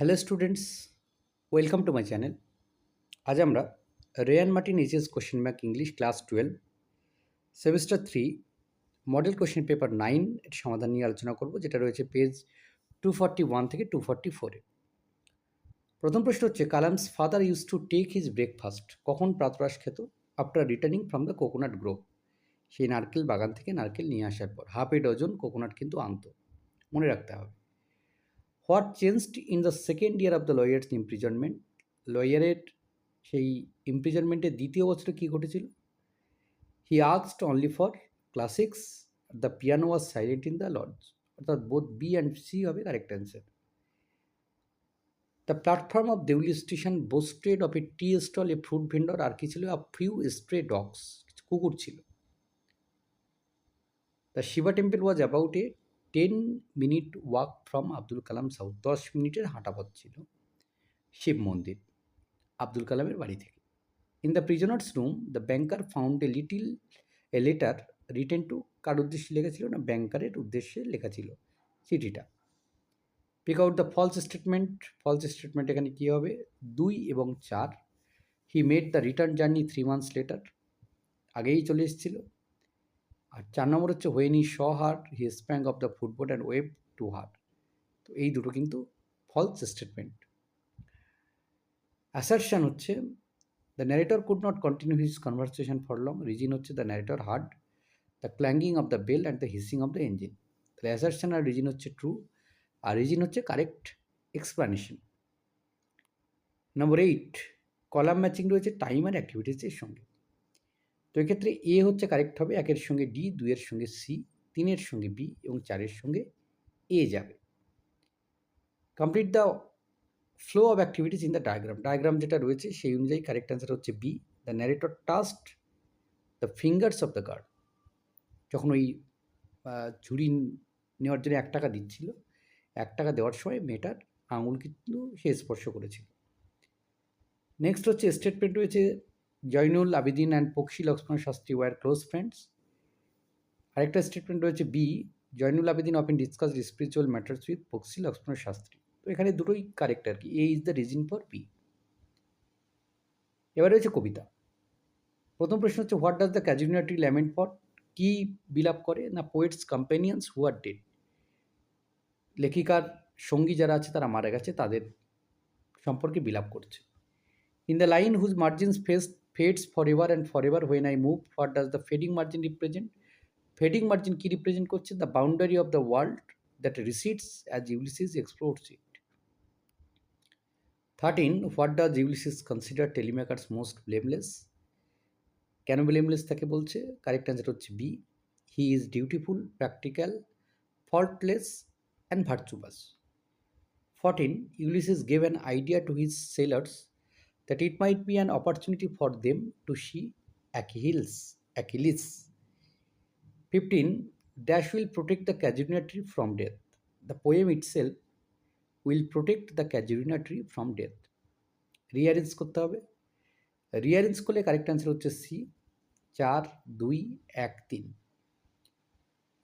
Hello students, welcome to my channel. আজ আমরা Ryan Martin HS question bank English class twelve, semester three, model question paper nine এর সমাধান নিয়ে আলোচনা করব, যেটা রয়েছে পেজ টু ফর্টি ওয়ান থেকে টু ফর্টি ফোরে প্রথম প্রশ্ন হচ্ছে, Kalam's father use to take his breakfast, কখন প্রাতরাশ খেত? After returning from the coconut grove. সেই নারকেল বাগান থেকে নারকেল নিয়ে আসার পর, হাফ এ ডজন কোকোনাট কিন্তু আনতো। মনে রাখতে হবে। What changed in the second year of the lawyer's imprisonment? লয়ারের সেই ইমপ্রিজনমেন্টের দ্বিতীয় বছরে কী ঘটেছিল? He আক্সড only for classics, the piano was silent in the lodge. অর্থাৎ বোধ বি অ্যান্ড সি হবে correct answer. The platform of Deoli station boasted of a tea stall, a fruit vendor, আর কি ছিল? আ ফিউ স্ট্রে ডগস কুকুর ছিল। The Shiva temple was about a ten minute walk from Abdul Kalam south, দশ মিনিটের হাঁটা পথ ছিল শিব মন্দির, আব্দুল কালামের বাড়ি থেকে। In the prisoner's room the banker found a little a letter written to কার উদ্দেশ্যে লেখা ছিল না ব্যাংকারের উদ্দেশ্যে লেখা ছিল চিঠিটা। Pick out the false statement false statement এখানে কী হবে? দুই এবং চার। He made the return journey three months later আগেই চলে এসেছিল। আর চার নম্বর হচ্ছে when he saw heart he sprang off the football and wave to heart তো এই দুটো কিন্তু ফলস স্টেটমেন্ট অ্যাসারশন হচ্ছে the narrator could not continue his conversation for long reason হচ্ছে the narrator heard the clanging of the bell and the hissing of the engine তাহলে assertion আর reason হচ্ছে true আর রিজিন হচ্ছে correct explanation number eight column matching রয়েছে time আর অ্যাক্টিভিটিসের সঙ্গে। তো এক্ষেত্রে এ হচ্ছে কারেক্ট হবে, একের সঙ্গে ডি, দুইয়ের সঙ্গে সি, তিনের সঙ্গে বি এবং চারের সঙ্গে এ যাবে। Complete the flow of activities in the diagram diagram যেটা রয়েছে সেই অনুযায়ী কারেক্ট অ্যান্সার হচ্ছে B the narrator touched the fingers of the guard যখন ওই ঝুড়ি নেওয়ার জন্য এক টাকা দিচ্ছিল, এক টাকা দেওয়ার সময় মেয়েটার আঙুল কিন্তু সে স্পর্শ করেছিল। নেক্সট হচ্ছে স্টেটমেন্ট রয়েছে Zainul, Abidin and Pakshi Lakshman Shastri were close friends আরেকটা স্টেটমেন্ট রয়েছে B Zainul, Abedin often discuss spiritual matters with Pakshi Lakshman Shastri. তো এখানে দুটোই কারেক্ট আর কি। A is the reason for B এবার রয়েছে কবিতা। প্রথম প্রশ্ন হচ্ছে what does the casuarina lament for কি বিলাপ করে না poets companions who are dead লেখিকার সঙ্গী যারা আছে, তারা মারা গেছে, তাদের সম্পর্কে বিলাপ করছে। In the line whose margins face fades for ever and for ever when I move what does the fading margin represent fading margin key represent করছে? The boundary of the world that recedes as Ulysses explores it thirteen what does Ulysses consider Telemachus most blameless কেন blameless তাকে বলছে? Correct answer হচ্ছে B he is dutiful practical faultless and virtuous fourteen Ulysses gave an idea to his sailors that it might be an opportunity for them to see Achilles. Achilles. 15. Dash will protect the casuarina tree from death. The poem itself will protect the casuarina tree from death. Rearrange করতে হবে rearrange করলে correct answer হচ্ছে C চার দুই এক তিন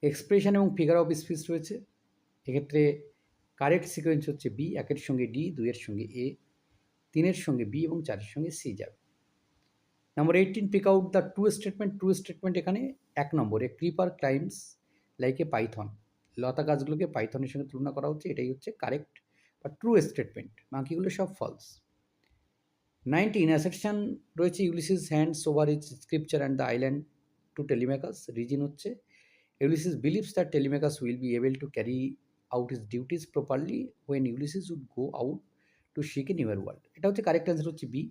expression এবং figure of speech রয়েছে এক্ষেত্রে কারেক্ট সিকোয়েন্স হচ্ছে বি একের সঙ্গে ডি দুইয়ের সঙ্গে এ তিনের সঙ্গে বি এবং চারের সঙ্গে সি যাবে। Number eighteen pick out the two statement two statement এখানে এক নম্বরে creeper climbs like a python লতা গাছগুলোকে পাইথনের সঙ্গে তুলনা করা হচ্ছে, এটাই হচ্ছে কারেক্ট বা ট্রু স্টেটমেন্ট বাকিগুলো সব ফলস নাইনটিন অ্যাসেপশন রয়েছে Ulysses hands over his sceptre and the island to Telemachus reason হচ্ছে। Ulysses believes that Telemachus will be able to carry out his duties properly when Ulysses would go out to seek a newer world এটা হচ্ছে correct answer হচ্ছে B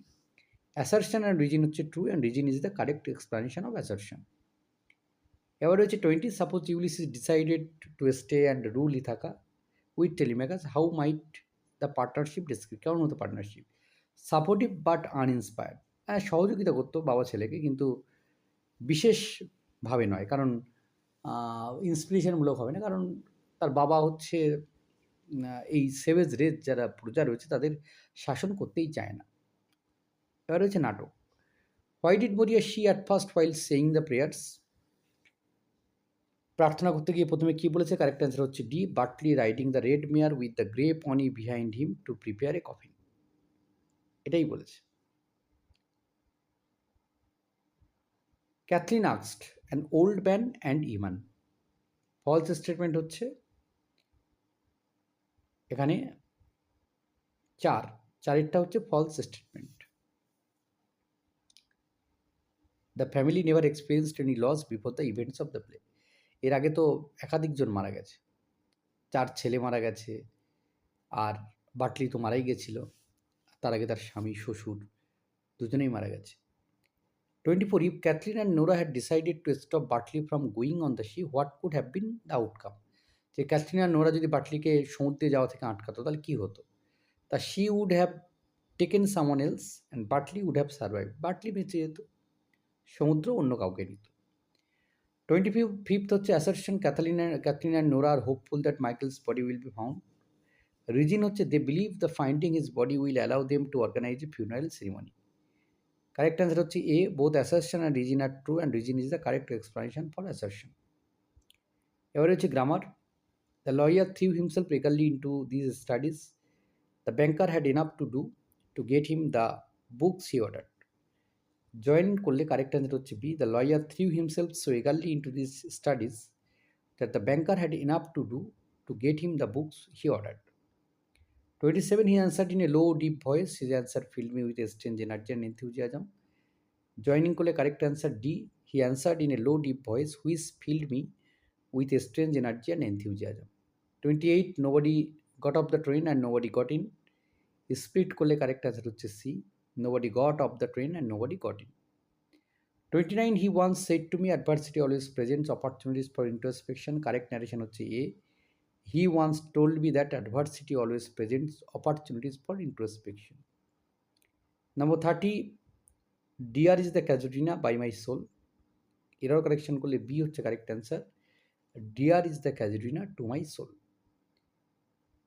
assertion and reason হচ্ছে true and reason is the correct explanation of assertion এবার হচ্ছে twenty suppose Ulysses is decided to stay and rule Ithaca with Telemachus how might the partnership describe কেমন হতো partnership supportive but uninspired হ্যাঁ সহযোগিতা করতো বাবা ছেলেকে, কিন্তু বিশেষভাবে নয়, কারণ ইন্সপিরেশনমূলক হবে না, কারণ তার বাবা হচ্ছে এই সেভেজ রেজ যারা প্রজা রয়েছে তাদের শাসন করতেই চায় না। এবার রয়েছে নাটক। Why did Maurya she at first while saying the prayers? প্রার্থনা করতে গিয়ে প্রথমে কি বলেছে? কারেক্ট অ্যান্সার হচ্ছে D Bartley riding the red mare with the grey pony behind him to prepare a coffin. এটাই বলেছে। ক্যাথলিন আক্সড an old man and Iman. False statement হচ্ছে এখানে চার, চারেরটা হচ্ছে false statement the family never experienced any loss before the events of the play এর আগে তো একাধিকজন মারা গেছে। চার ছেলে মারা গেছে, আর বাটলি তো মারাই গেছিল। তার আগে তার স্বামী, শ্বশুর দুজনেই মারা গেছে। Twenty four if Cathleen and Nora had decided to stop Bartley from going on the sea what could have been the outcome যে আর নোরা যদি বাটলিকে সমুদ্রে যাওয়া থেকে আটকাতো, তাহলে কী হতো? তা she would have taken someone else and Bartley would have survive Bartley বেঁচে যেত, সমুদ্র অন্য কাউকে নিত টোয়েন্টি ফিফ ফিফথ হচ্ছে assertion Catalina Cathleen Nora are hopeful that Michael's body will be found reason হচ্ছে they believe the finding his body will allow them to organise a funeral ceremony correct answer হচ্ছে A both assertion and reason are true and reason is the correct explanation for assertion এবারে হচ্ছে grammar the lawyer threw himself রেগালি into these studies the banker had enough to do to get him the books he order join করলে correct answer হচ্ছে B the lawyer threw himself so eagerly into this studies that the banker had enough to do to get him the books he order 27 he answered in a low deep voice his answer filled me with a strange energy and enthusiasm joining করলে correct answer d he answered in a low deep voice which filled me with a strange energy and enthusiasm 28 nobody got off the train and nobody got in split করলে correct answer হচ্ছে c nobody got off the train and nobody got in 29 he once said to me adversity always presents opportunities for introspection correct narration হচ্ছে a he once told me that adversity always presents opportunities for introspection. Number 30, Dear is the Casuarina by my soul. Error correction করলে B হচ্ছে correct answer dear is the Casuarina to my soul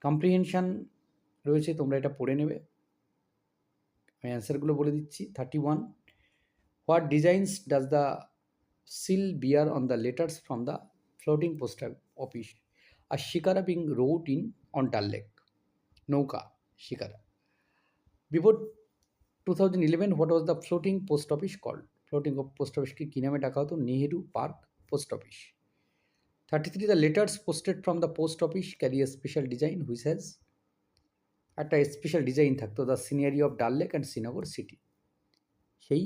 comprehension রয়েছে, তোমরা এটা পড়ে নেবে। আমি অ্যান্সারগুলো বলে দিচ্ছি। Thirty one what designs does the seal bear on the letters from the floating post office R shikara being rowed in on Dal Lake নৌকা shikara before two thousand eleven what was the floating post office called floating post অফিসকে কী নামে ডাকা হতো? Nehru Park post office. Thirty three the letters posted from the post office carry a special design which has একটা special design থাকতো the scenery of Dal Lake and Srinagar city সেই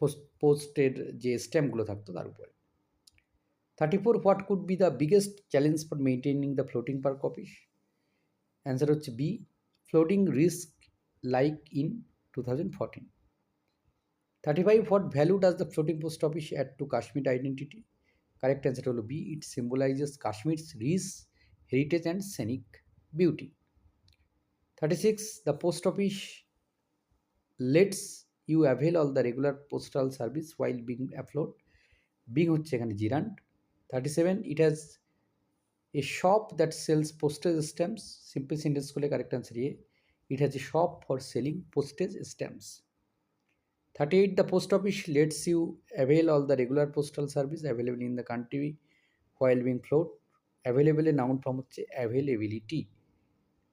post পোস্টের যে স্ট্যাম্পগুলো থাকতো তার উপরে 34 what could be the biggest challenge for maintaining the floating park office answer হচ্ছে b floating risk like in 2014 35 what value does the floating post office add to kashmir identity correct answer হলো B it symbolises Kashmir's rich heritage and scenic beauty thirty six the post office lets you avail all the regular postal service while being afloat being হচ্ছে এখানে gerund. Thirty seven it has a shop that sells postage stamps simple sentence করলে correct answer yeah it has a shop for selling postage stamps 38 the post office lets you avail all the regular postal service available in the country while being float available এর noun form হচ্ছে availability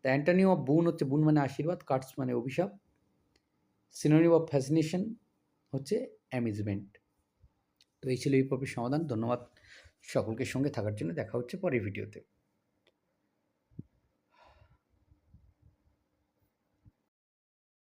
the antonym of boon হচ্ছে boon মানে আশীর্বাদ cards মানে অভিশাপ synonym of fascination হচ্ছে অ্যামিজমেন্ট তো এই ছিল এই পর্বের সমাধান ধন্যবাদ সকলকে সঙ্গে থাকার জন্য দেখা হচ্ছে পরের ভিডিওতে